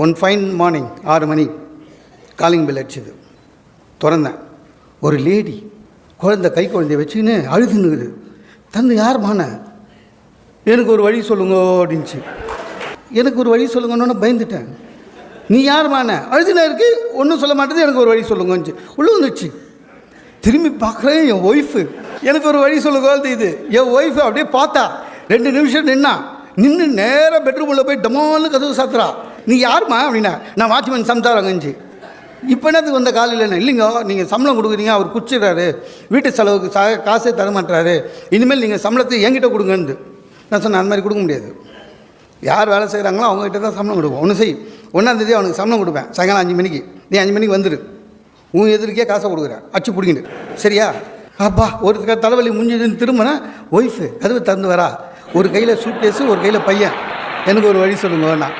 One fine morning ஆறு மணி. Calling bell அடிச்சுது. திறந்தேன். ஒரு lady குழந்தை கை குழந்தைய வச்சுக்கின்னு அழுதுன்னுக்குது தந்து யார் மான? எனக்கு ஒரு வழி சொல்லுங்க அப்படின்ச்சு. எனக்கு ஒரு வழி சொல்லுங்கன்னு பயந்துட்டேன். நீ யார் மான? அழுதுனா இருக்கு. ஒன்றும் சொல்ல மாட்டேது எனக்கு ஒரு வழி சொல்லுங்கன்னு உள்ளே வந்துச்சு திரும்பி பார்க்குறேன் என் ஒய்ஃபு எனக்கு ஒரு வழி சொல்லுங்க இது. என் ஒய்ஃபு அப்படியே பார்த்தா. ரெண்டு நிமிஷம் நின்னா. நின்று நேராக பெட்ரூமில் போய் டமால்னு கதவு சாத்துறா. நீ யாரும்மா அப்படின்னா நான் வாட்ச்மேன் சம்சாரங்கஞ்சி இப்போ என்னத்துக்கு வந்த காலையில் என்ன இல்லைங்க நீங்கள் சம்பளம் கொடுக்குறீங்க அவர் குச்சிடுறாரு. வீட்டு செலவுக்கு சா காசே தரமாட்டுறாரு இனிமேல் நீங்கள் சம்பளத்தை என்கிட்ட கொடுங்கன்னு நான் சொன்னேன் அந்த மாதிரி கொடுக்க முடியாது. யார் வேலை செய்கிறாங்களோ அவங்ககிட்ட தான் சம்பளம் கொடுப்போம். ஒன்று செய். ஒன்றாந்தேதி அவனுக்கு சம்பளம் கொடுப்பேன். சாயங்காலம் அஞ்சு மணிக்கு. நீ அஞ்சு மணிக்கு வந்துடு உன் எதிர்க்கே காசை கொடுக்குறேன். அச்சு பிடிங்கிட்டு சரியா? அப்பா ஒரு தலைவலி முடிஞ்சதுன்னு திரும்பினா ஒய்ஃபு கதவு திறந்து வரா. ஒரு கையில் சூட்கேஸு ஒரு கையில் பையன். எனக்கு ஒரு வழி சொல்லுங்க வேணாம்.